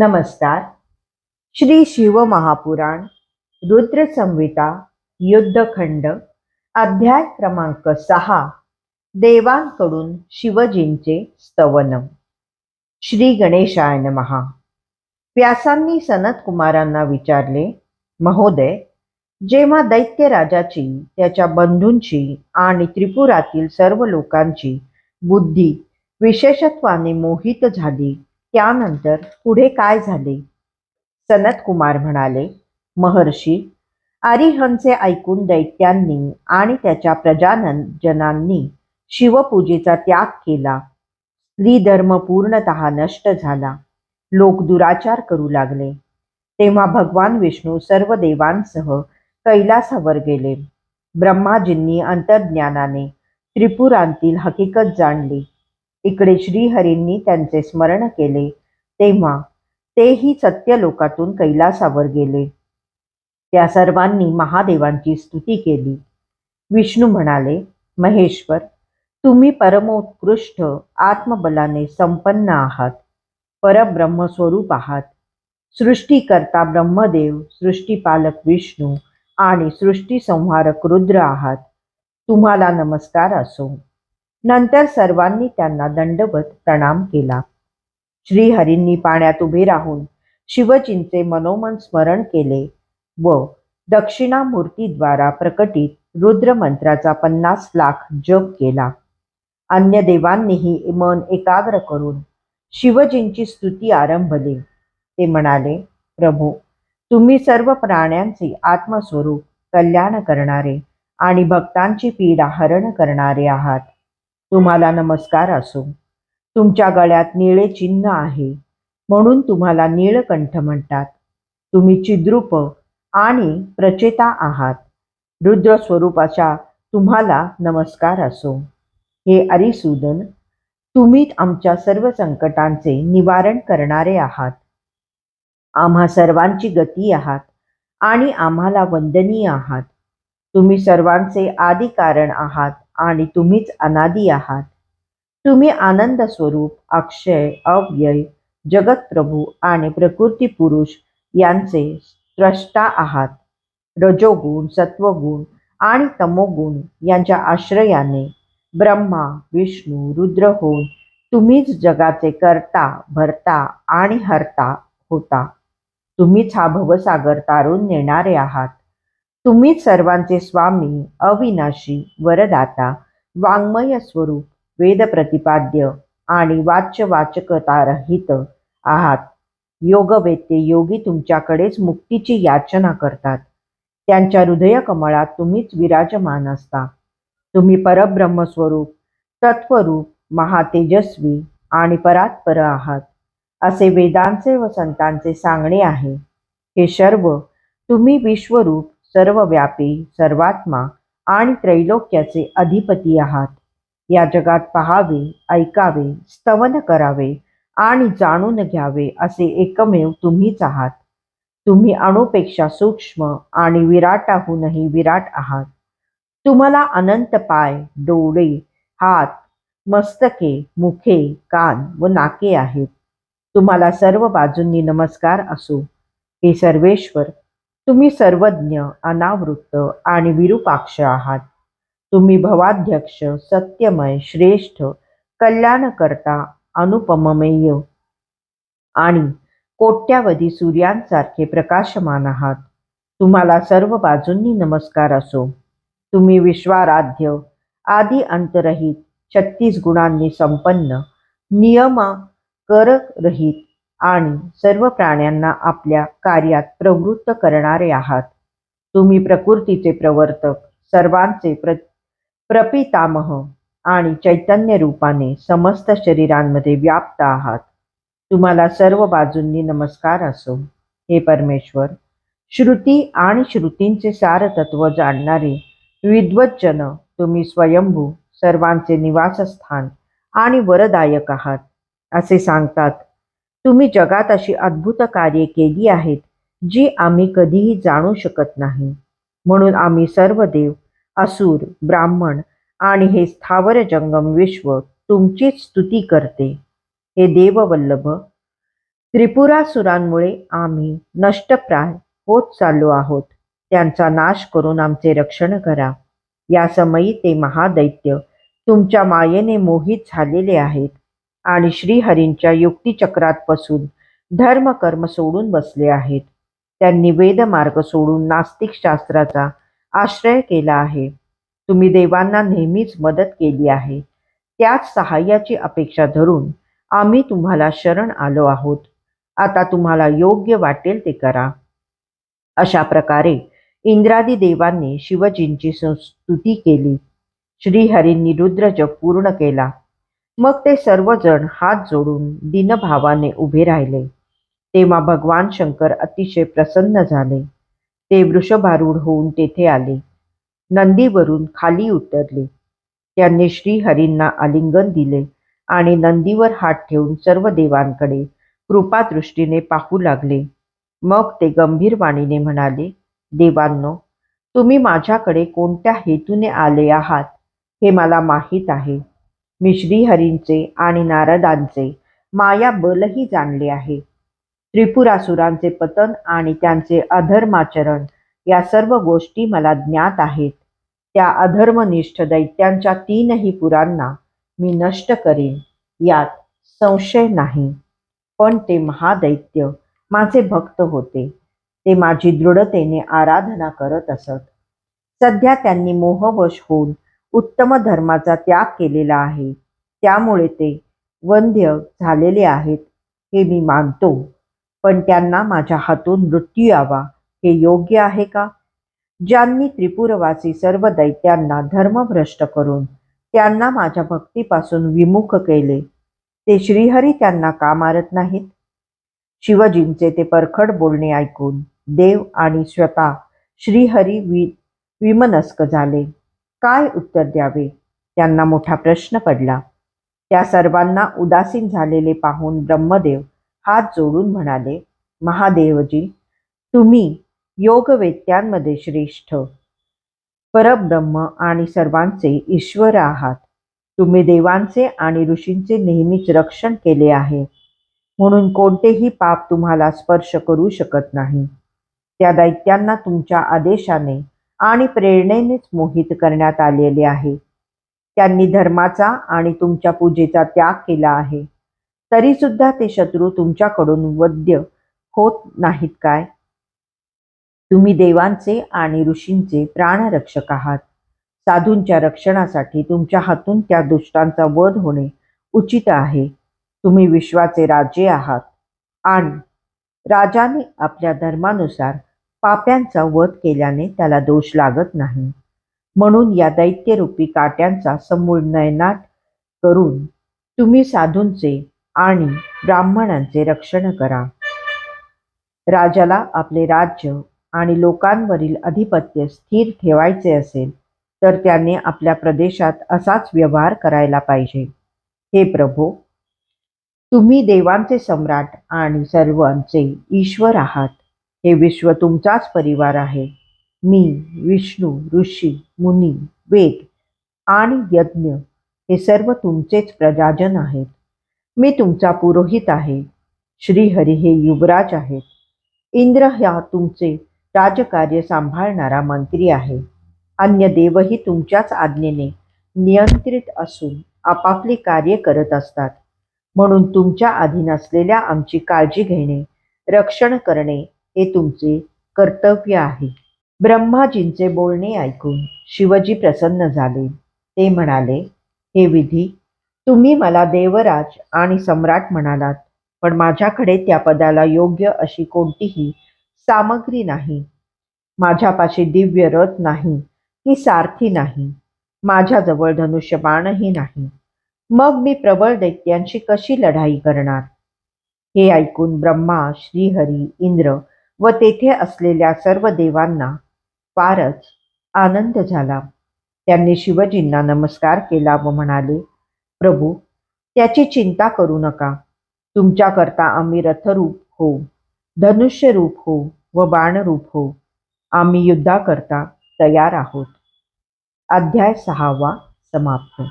नमस्कार. श्री शिव महापुराण रुद्र युद्धखंड अध्याय क्रमांक सहा देवांकडून शिवजींचे स्तवन श्री गणेशाय नमहा व्यासांनी सनत कुमारांना विचारले महोदय जेव्हा दैत्य राजाची त्याच्या बंधूंची आणि त्रिपुरातील सर्व लोकांची बुद्धी विशेषत्वाने मोहित झाली त्यानंतर पुढे काय झाले? सनत कुमार म्हणाले महर्षी अरिहंचे ऐकून दैत्यांनी आणि त्याच्या प्रजानन जनांनी शिवपूजेचा त्याग केला. स्त्रीधर्म पूर्णतः नष्ट झाला. लोक दुराचार करू लागले. तेव्हा भगवान विष्णू सर्व देवांसह कैलासावर गेले. ब्रह्माजींनी अंतर्ज्ञानाने त्रिपुरांतील हकीकत जाणली. इकडे श्रीहरींनी त्यांचे स्मरण केले. तेव्हा तेही सत्यलोकातून कैलासावर गेले. त्या सर्वांनी महादेवांची स्तुती केली. विष्णू म्हणाले महेश्वर तुम्ही परमोत्कृष्ट आत्मबलाने संपन्न आहात परब्रह्मस्वरूप आहात. सृष्टीकर्ता ब्रह्मदेव सृष्टीपालक विष्णू आणि सृष्टी संहारक रुद्र आहात. तुम्हाला नमस्कार असो. नंतर सर्वांनी त्यांना दंडवत प्रणाम केला. श्रीहरींनी पाण्यात उभे राहून शिवजींचे मनोमन स्मरण केले व दक्षिणामूर्तीद्वारा प्रकटित रुद्र मंत्राचा पन्नास लाख जप केला. अन्य देवांनीही मन एकाग्र करून शिवजींची स्तुती आरंभली. ते म्हणाले प्रभू तुम्ही सर्व प्राण्यांचे आत्मस्वरूप कल्याण करणारे आणि भक्तांची पीडा हरण करणारे आहात. तुम्हाला नमस्कार असो. तुमच्या गळ्यात निळे चिन्ह आहे. म्हणून तुम्हाला नीळकंठ म्हणतात. तुम्ही चिद्रूप आणि प्रचेता आहात. रुद्र स्वरूपाच्या तुम्हाला नमस्कार असो. हे अरिसूदन तुम्ही आमच्या सर्व संकटांचे निवारण करणारे आहात. आम्हा सर्वांची गती आहात आणि आम्हाला वंदनीय आहात. तुम्ही सर्वांचे आदी कारण आहात. आणि तुम्हीच अनादी आहात. तुम्ही आनंद स्वरूप अक्षय अव्यय जगतप्रभू आणि प्रकृती पुरुष यांचे स्रष्टा आहात. रजोगुण सत्वगुण आणि तमोगुण यांच्या आश्रयाने ब्रह्मा विष्णू रुद्र होऊन तुम्हीच जगाचे करता भरता आणि हरता होता. तुम्हीच हा भवसागर तारून नेणारे आहात. तुम्हीच सर्वांचे स्वामी अविनाशी वरदाता वाङ्मय स्वरूप वेद प्रतिपाद्य आणि वाच्य वाचकता रहित आहात. योगवेते योगी तुमच्याकडेच मुक्तीची याचना करतात. त्यांच्या हृदय कमळात तुम्हीच विराजमान असता. तुम्ही परब्रह्मस्वरूप तत्वरूप महातेजस्वी आणि परात्पर आहात. असे वेदांचे व संतांचे सांगणे आहे हे सर्व तुम्ही विश्वरूप सर्वव्यापी सर्वात्मा आणि त्रैलोक्याचे अधिपती आहात. या जगात पहावे ऐकावे स्तवन करावे आणि जाणून घ्यावे असे एकमेव तुम्हीच आहात. तुम्ही अणुपेक्षा सूक्ष्म आणि विराटाहूनही विराट आहात. तुम्हाला अनंत पाय डोळे हात मस्तके मुखे कान व नाके आहेत. तुम्हाला सर्व बाजूंनी नमस्कार असो. हे सर्वेश्वर तुम्ही सर्वज्ञ अनावृत्त आणि विरूपाक्ष आहात. तुम्ही भवाध्यक्ष सत्यमय श्रेष्ठ कल्याणकर्ता अनुपममेय आणि कोट्यावधी सूर्यांसारखे प्रकाशमान आहात. तुम्हाला सर्व बाजूंनी नमस्कार असो. तुम्ही विश्वाराध्य आदी अंतरहित छत्तीस गुणांनी संपन्न नियमा कररहित आणि सर्व प्राण्यांना आपल्या कार्यात प्रवृत्त करणारे आहात. तुम्ही प्रकृतीचे प्रवर्तक सर्वांचे प्र प्रपितामह आणि चैतन्य रूपाने समस्त शरीरांमध्ये व्याप्त आहात. तुम्हाला सर्व बाजूंनी नमस्कार असो. हे परमेश्वर श्रुती आणि श्रुतींचे सारतत्व जाणणारे विद्वज्जन तुम्ही स्वयंभू सर्वांचे निवासस्थान आणि वरदायक आहात असे सांगतात तुम्ही जगात अशी अद्भुत कार्ये केली आहेत जी आम्ही कधीही जाणू शकत नाही. म्हणून आम्ही सर्व देव असुर ब्राह्मण आणि हे स्थावर जंगम विश्व तुमचीच स्तुती करते. हे देववल्लभ त्रिपुरासुरांमुळे आम्ही नष्टप्राय होत चाललो आहोत. त्यांचा नाश करून आमचे रक्षण करा. या समयी ते महादैत्य तुमच्या मायेने मोहित झालेले आहेत. आणि श्रीहरींच्या युक्तिचक्रात बसून धर्म कर्म सोडून बसले आहेत. त्यांनी वेदमार्ग सोडून नास्तिक शास्त्राचा आश्रय केला आहे. तुम्ही देवांना नेहमीच मदत केली आहे. त्याच सहाय्याची अपेक्षा धरून आम्ही तुम्हाला शरण आलो आहोत. आता तुम्हाला योग्य वाटेल ते करा. अशा प्रकारे इंद्रादी देवांनी शिवजींची संस्तुती केली. श्रीहरींनी रुद्रजप पूर्ण केला. मग ते सर्वजण हात जोडून दिनभावाने उभे राहिले. तेव्हा भगवान शंकर अतिशय प्रसन्न झाले. ते वृषभारूढ होऊन तेथे आले. नंदीवरून खाली उतरले. त्यांनी श्रीहरींना आलिंगन दिले आणि नंदीवर हात ठेवून सर्व देवांकडे कृपादृष्टीने पाहू लागले. मग ते गंभीर वाणीने म्हणाले देवांनो तुम्ही माझ्याकडे कोणत्या हेतूने आले आहात हे मला माहीत आहे. मी श्रीहरींचे आणि नारदांचे माया बलही जाणले आहे. त्रिपुरासुरांचे पतन आणि त्यांचे अधर्माचरण या सर्व गोष्टी मला ज्ञात आहेत. त्या अधर्मनिष्ठ दैत्यांच्या तीनही पुरांना मी नष्ट करीन यात संशय नाही. पण ते महादैत्य माझे भक्त होते. ते माझी दृढतेने आराधना करत असत. सध्या त्यांनी मोहवश होऊन उत्तम धर्माचा त्याग केलेला आहे. त्यामुळे ते वंध्य झालेले आहेत हे मी मानतो. पण त्यांना माझ्या हातून मृत्यू यावा हे योग्य आहे का? ज्यांनी त्रिपुरवासी सर्व दैत्यांना धर्मभ्रष्ट करून त्यांना माझ्या भक्तीपासून विमुख केले ते श्रीहरी त्यांना का मारत नाहीत? शिवजींचे ते परखड बोलणे ऐकून देव आणि स्वतः श्रीहरी वि विमनस्क झाले. काय उत्तर द्यावे? त्यांना मोठा प्रश्न पडला. त्या सर्वांना उदासीन झालेले पाहून ब्रह्मदेव हात जोडून म्हणाले महादेवजी तुम्ही योगवेत्यांमध्ये श्रेष्ठ. परब्रह्म आणि सर्वांचे ईश्वर आहात. तुम्ही देवांचे आणि ऋषींचे नेहमीच रक्षण केले आहे. म्हणून कोणतेही पाप तुम्हाला स्पर्श करू शकत नाही. त्या दैत्यांना तुमच्या आदेशाने आणि प्रेरणेनेच मोहित करण्यात आलेले आहे. त्यांनी धर्माचा आणि तुमच्या पूजेचा त्याग केला आहे. तरीसुद्धा ते शत्रू तुमच्याकडून वद्य होत नाहीत काय? तुम्ही देवांचे आणि ऋषींचे प्राणरक्षक आहात. साधूंच्या रक्षणासाठी तुमच्या हातून त्या दुष्टांचा वध होणे उचित आहे. तुम्ही विश्वाचे राजे आहात. आणि राजाने आपल्या धर्मानुसार पाप्यांचा वध केल्याने त्याला दोष लागत नाही. म्हणून या दैत्यरूपी काट्यांचा समूळ नयनाट करून तुम्ही साधूंचे आणि ब्राह्मणांचे रक्षण करा. राजाला आपले राज्य आणि लोकांवरील अधिपत्य स्थिर ठेवायचे असेल तर त्याने आपल्या प्रदेशात असाच व्यवहार करायला पाहिजे. हे प्रभो तुम्ही देवांचे सम्राट आणि सर्वांचे ईश्वर आहात. हे विश्व तुमचाच परिवार आहे. मी विष्णू ऋषी मुनी वेद आणि यज्ञ हे सर्व तुमचेच प्रजाजन आहेत. मी तुमचा पुरोहित आहे. श्रीहरी हे युवराज आहेत. इंद्र ह्या तुमचे राजकार्य सांभाळणारा मंत्री आहे. अन्य देवही तुमच्याच आज्ञेने नियंत्रित असून आपापली कार्य करत असतात. म्हणून तुमच्या अधीन असलेल्या आमची काळजी घेणे रक्षण करणे हे तुमचे कर्तव्य आहे. ब्रह्माजींचे बोलणे ऐकून शिवजी प्रसन्न झाले. ते म्हणाले हे विधी तुम्ही मला देवराज आणि सम्राट म्हणालात पण माझ्याकडे त्या पदाला योग्य अशी कोणतीही सामग्री नाही. माझ्यापाशी दिव्य रथ नाही की सारथी नाही. माझ्याजवळ धनुष्यबाणही नाही. मग मी प्रबळ दैत्यांशी कशी लढाई करणार? हे ऐकून ब्रह्मा श्रीहरी इंद्र व तेथे असलेल्या सर्व देवांना फारच आनंद झाला. त्यांनी शिवजींना नमस्कार केला व म्हणाले प्रभू त्याची चिंता करू नका. तुमच्याकरता आम्ही रथरूप हो धनुष्यरूप हो व बाणरूप हो. आम्ही युद्धाकरता तयार आहोत. अध्याय सहावा समाप्त.